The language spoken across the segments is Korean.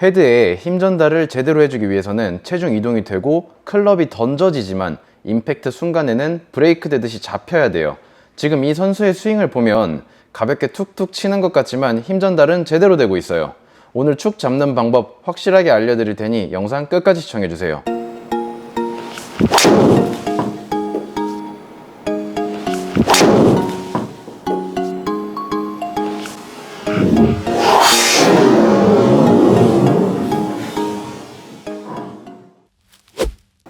헤드에 힘 전달을 제대로 해주기 위해서는 체중 이동이 되고 클럽이 던져지지만 임팩트 순간에는 브레이크 되듯이 잡혀야 돼요. 지금 이 선수의 스윙을 보면 가볍게 툭툭 치는 것 같지만 힘 전달은 제대로 되고 있어요. 오늘 축 잡는 방법 확실하게 알려드릴 테니 영상 끝까지 시청해주세요.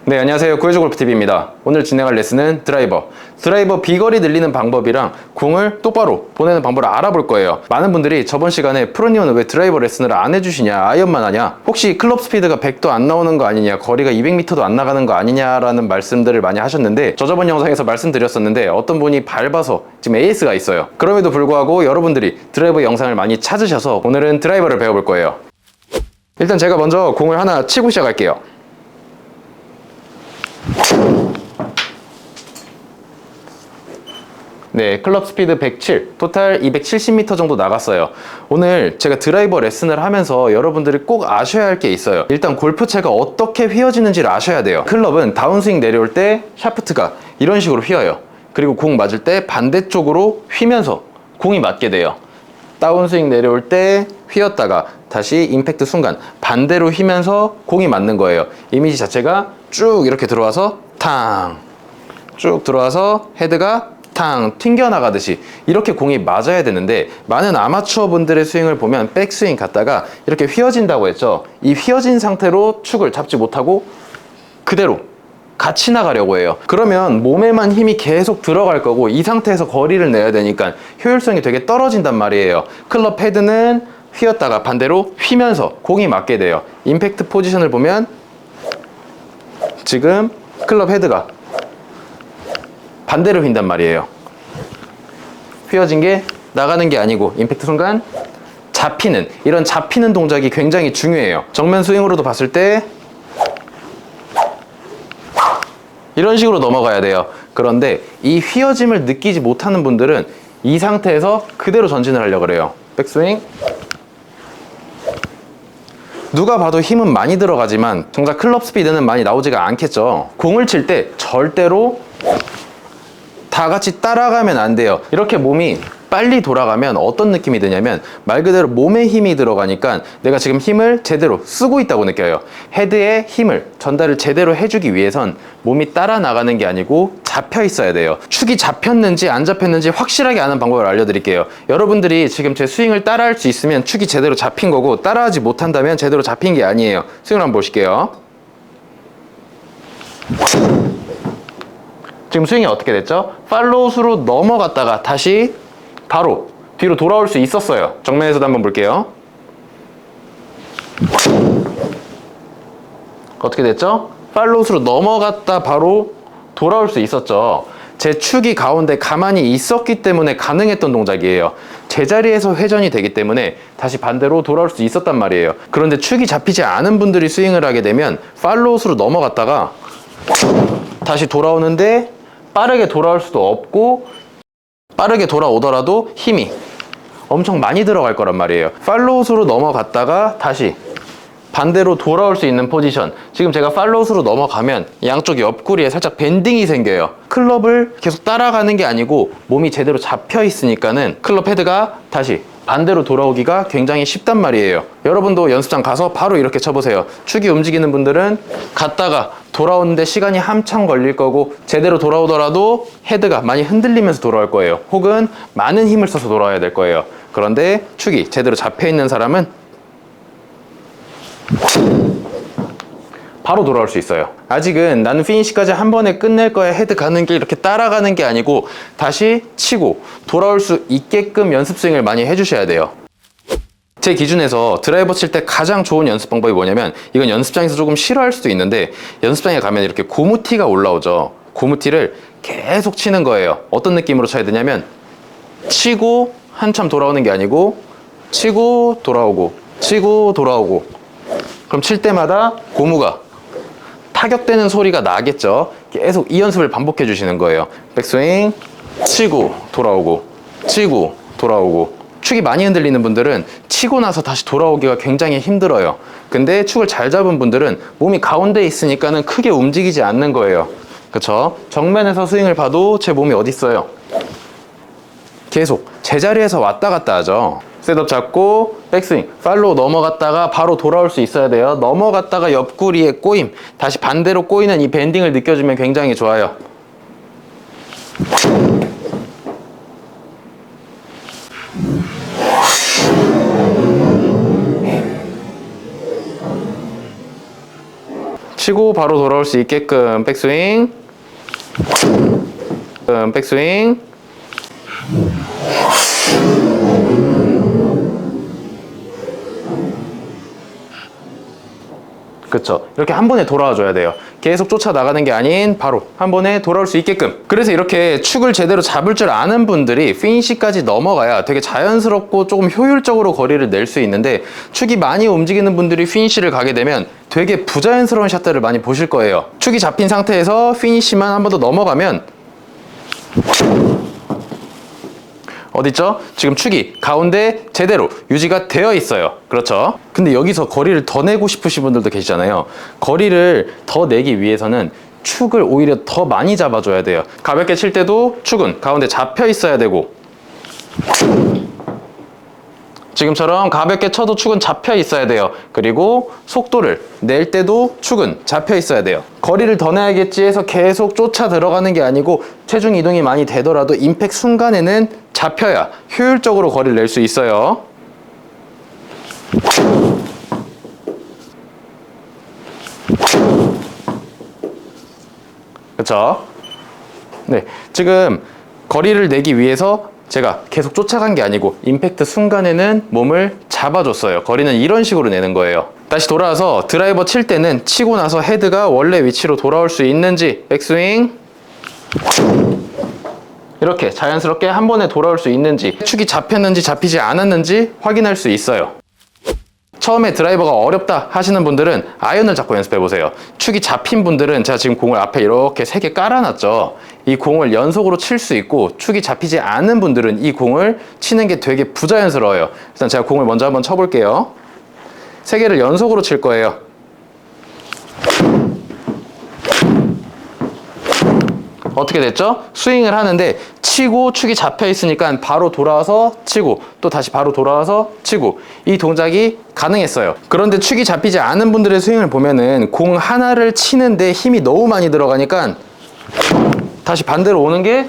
네, 안녕하세요. 구해주 골프TV입니다. 오늘 진행할 레슨은 드라이버. 드라이버 비거리 늘리는 방법이랑 공을 똑바로 보내는 방법을 알아볼 거예요. 많은 분들이 저번 시간에 프로님은 왜 드라이버 레슨을 안 해주시냐, 아이언만 하냐, 혹시 클럽 스피드가 100도 안 나오는 거 아니냐, 거리가 200m도 안 나가는 거 아니냐라는 말씀들을 많이 하셨는데, 저 저번 영상에서 말씀드렸었는데, 어떤 분이 밟아서 지금 AS가 있어요. 그럼에도 불구하고 여러분들이 드라이버 영상을 많이 찾으셔서 오늘은 드라이버를 배워볼 거예요. 일단 제가 먼저 공을 하나 치고 시작할게요. 네, 클럽 스피드 107, 토탈 270m 정도 나갔어요. 오늘 제가 드라이버 레슨을 하면서 여러분들이 꼭 아셔야 할 게 있어요. 일단 골프채가 어떻게 휘어지는지를 아셔야 돼요. 클럽은 다운스윙 내려올 때 샤프트가 이런 식으로 휘어요. 그리고 공 맞을 때 반대쪽으로 휘면서 공이 맞게 돼요. 다운 스윙 내려올 때 휘었다가 다시 임팩트 순간 반대로 휘면서 공이 맞는 거예요. 이미지 자체가 쭉 이렇게 들어와서 탕. 쭉 들어와서 헤드가 탕 튕겨나가듯이 이렇게 공이 맞아야 되는데 많은 아마추어 분들의 스윙을 보면 백스윙 갔다가 이렇게 휘어진다고 했죠. 이 휘어진 상태로 축을 잡지 못하고 그대로 같이 나가려고 해요. 그러면 몸에만 힘이 계속 들어갈 거고 이 상태에서 거리를 내야 되니까 효율성이 되게 떨어진단 말이에요. 클럽 헤드는 휘었다가 반대로 휘면서 공이 맞게 돼요. 임팩트 포지션을 보면 지금 클럽 헤드가 반대로 휜단 말이에요. 휘어진 게 나가는 게 아니고 임팩트 순간 잡히는 이런 잡히는 동작이 굉장히 중요해요. 정면 스윙으로도 봤을 때 이런 식으로 넘어가야 돼요. 그런데 이 휘어짐을 느끼지 못하는 분들은 이 상태에서 그대로 전진을 하려고 그래요. 백스윙. 누가 봐도 힘은 많이 들어가지만 정작 클럽 스피드는 많이 나오지가 않겠죠. 공을 칠 때 절대로 다 같이 따라가면 안 돼요. 이렇게 몸이 빨리 돌아가면 어떤 느낌이 드냐면 말 그대로 몸에 힘이 들어가니까 내가 지금 힘을 제대로 쓰고 있다고 느껴요. 헤드에 힘을 전달을 제대로 해주기 위해선 몸이 따라 나가는 게 아니고 잡혀 있어야 돼요. 축이 잡혔는지 안 잡혔는지 확실하게 아는 방법을 알려드릴게요. 여러분들이 지금 제 스윙을 따라할 수 있으면 축이 제대로 잡힌 거고 따라하지 못한다면 제대로 잡힌 게 아니에요. 스윙을 한번 보실게요. 지금 스윙이 어떻게 됐죠? 팔로우스로 넘어갔다가 다시 바로 뒤로 돌아올 수 있었어요. 정면에서도 한번 볼게요. 어떻게 됐죠? 팔로우스로 넘어갔다 바로 돌아올 수 있었죠. 제 축이 가운데 가만히 있었기 때문에 가능했던 동작이에요. 제자리에서 회전이 되기 때문에 다시 반대로 돌아올 수 있었단 말이에요. 그런데 축이 잡히지 않은 분들이 스윙을 하게 되면 팔로우스로 넘어갔다가 다시 돌아오는데 빠르게 돌아올 수도 없고 빠르게 돌아오더라도 힘이 엄청 많이 들어갈 거란 말이에요. 팔로우스로 넘어갔다가 다시 반대로 돌아올 수 있는 포지션. 지금 제가 팔로우스로 넘어가면 양쪽 옆구리에 살짝 밴딩이 생겨요. 클럽을 계속 따라가는 게 아니고 몸이 제대로 잡혀 있으니까는 클럽 헤드가 다시 반대로 돌아오기가 굉장히 쉽단 말이에요. 여러분도 연습장 가서 바로 이렇게 쳐보세요. 축이 움직이는 분들은 갔다가 돌아오는데 시간이 한참 걸릴 거고 제대로 돌아오더라도 헤드가 많이 흔들리면서 돌아올 거예요. 혹은 많은 힘을 써서 돌아와야 될 거예요. 그런데 축이 제대로 잡혀 있는 사람은 바로 돌아올 수 있어요. 아직은 나는 피니시까지 한 번에 끝낼 거야 헤드 가는 게 이렇게 따라가는 게 아니고 다시 치고 돌아올 수 있게끔 연습 스윙을 많이 해주셔야 돼요. 제 기준에서 드라이버 칠 때 가장 좋은 연습 방법이 뭐냐면 이건 연습장에서 조금 싫어할 수도 있는데 연습장에 가면 이렇게 고무티가 올라오죠. 고무티를 계속 치는 거예요. 어떤 느낌으로 쳐야 되냐면 치고 한참 돌아오는 게 아니고 치고 돌아오고 치고 돌아오고 그럼 칠 때마다 고무가 타격되는 소리가 나겠죠. 계속 이 연습을 반복해 주시는 거예요. 백스윙, 치고 돌아오고, 치고 돌아오고. 축이 많이 흔들리는 분들은 치고 나서 다시 돌아오기가 굉장히 힘들어요. 근데 축을 잘 잡은 분들은 몸이 가운데 있으니까는 크게 움직이지 않는 거예요. 그쵸? 정면에서 스윙을 봐도 제 몸이 어디 있어요? 계속 제자리에서 왔다 갔다 하죠. 셋업 잡고 백스윙 팔로우 넘어갔다가 바로 돌아올 수 있어야 돼요. 넘어갔다가 옆구리에 꼬임 다시 반대로 꼬이는 이 밴딩을 느껴주면 굉장히 좋아요. 치고 바로 돌아올 수 있게끔 백스윙 음, 백스윙 그쵸. 이렇게 한 번에 돌아와 줘야 돼요. 계속 쫓아나가는 게 아닌 바로 한 번에 돌아올 수 있게끔. 그래서 이렇게 축을 제대로 잡을 줄 아는 분들이 피니시까지 넘어가야 되게 자연스럽고 조금 효율적으로 거리를 낼 수 있는데 축이 많이 움직이는 분들이 피니시를 가게 되면 되게 부자연스러운 샷들을 많이 보실 거예요. 축이 잡힌 상태에서 피니시만 한 번 더 넘어가면 어딨죠? 지금 축이 가운데 제대로 유지가 되어 있어요. 그렇죠? 근데 여기서 거리를 더 내고 싶으신 분들도 계시잖아요. 거리를 더 내기 위해서는 축을 오히려 더 많이 잡아줘야 돼요. 가볍게 칠 때도 축은 가운데 잡혀 있어야 되고 지금처럼 가볍게 쳐도 축은 잡혀 있어야 돼요. 그리고 속도를 낼 때도 축은 잡혀 있어야 돼요. 거리를 더 내야겠지 해서 계속 쫓아 들어가는 게 아니고 체중 이동이 많이 되더라도 임팩 순간에는 잡혀야 효율적으로 거리를 낼 수 있어요. 그렇죠? 네, 지금 거리를 내기 위해서 제가 계속 쫓아간 게 아니고 임팩트 순간에는 몸을 잡아줬어요. 거리는 이런 식으로 내는 거예요. 다시 돌아와서 드라이버 칠 때는 치고 나서 헤드가 원래 위치로 돌아올 수 있는지 백스윙 이렇게 자연스럽게 한 번에 돌아올 수 있는지 축이 잡혔는지 잡히지 않았는지 확인할 수 있어요. 처음에 드라이버가 어렵다 하시는 분들은 아이언을 잡고 연습해 보세요. 축이 잡힌 분들은 제가 지금 공을 앞에 이렇게 세 개 깔아놨죠. 이 공을 연속으로 칠 수 있고 축이 잡히지 않은 분들은 이 공을 치는 게 되게 부자연스러워요. 일단 제가 공을 먼저 한번 쳐볼게요. 세 개를 연속으로 칠 거예요. 어떻게 됐죠? 스윙을 하는데 치고 축이 잡혀 있으니까 바로 돌아와서 치고 또 다시 바로 돌아와서 치고 이 동작이 가능했어요. 그런데 축이 잡히지 않은 분들의 스윙을 보면은 공 하나를 치는데 힘이 너무 많이 들어가니까 다시 반대로 오는 게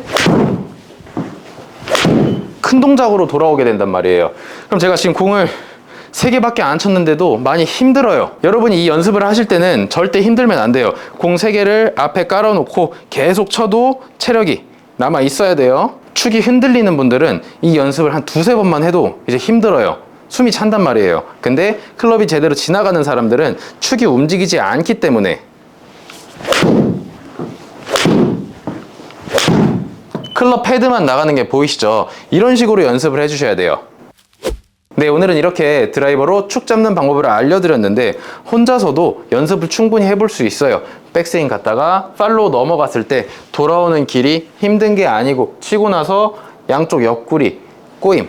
큰 동작으로 돌아오게 된단 말이에요. 그럼 제가 지금 공을 세 개밖에 안 쳤는데도 많이 힘들어요. 여러분이 이 연습을 하실 때는 절대 힘들면 안 돼요. 공세 개를 앞에 깔아놓고 계속 쳐도 체력이 남아 있어야 돼요. 축이 흔들리는 분들은 이 연습을 한 두세 번만 해도 이제 힘들어요. 숨이 찬단 말이에요. 근데 클럽이 제대로 지나가는 사람들은 축이 움직이지 않기 때문에 클럽 헤드만 나가는 게 보이시죠? 이런 식으로 연습을 해주셔야 돼요. 네, 오늘은 이렇게 드라이버로 축 잡는 방법을 알려드렸는데 혼자서도 연습을 충분히 해볼 수 있어요. 백스윙 갔다가 팔로우 넘어갔을 때 돌아오는 길이 힘든 게 아니고 치고 나서 양쪽 옆구리 꼬임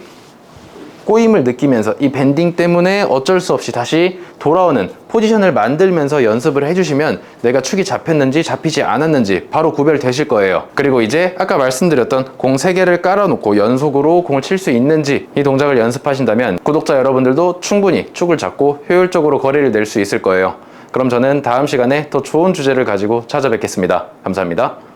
꼬임을 느끼면서 이 밴딩 때문에 어쩔 수 없이 다시 돌아오는 포지션을 만들면서 연습을 해주시면 내가 축이 잡혔는지 잡히지 않았는지 바로 구별되실 거예요. 그리고 이제 아까 말씀드렸던 공 3개를 깔아놓고 연속으로 공을 칠 수 있는지 이 동작을 연습하신다면 구독자 여러분들도 충분히 축을 잡고 효율적으로 거리를 낼 수 있을 거예요. 그럼 저는 다음 시간에 더 좋은 주제를 가지고 찾아뵙겠습니다. 감사합니다.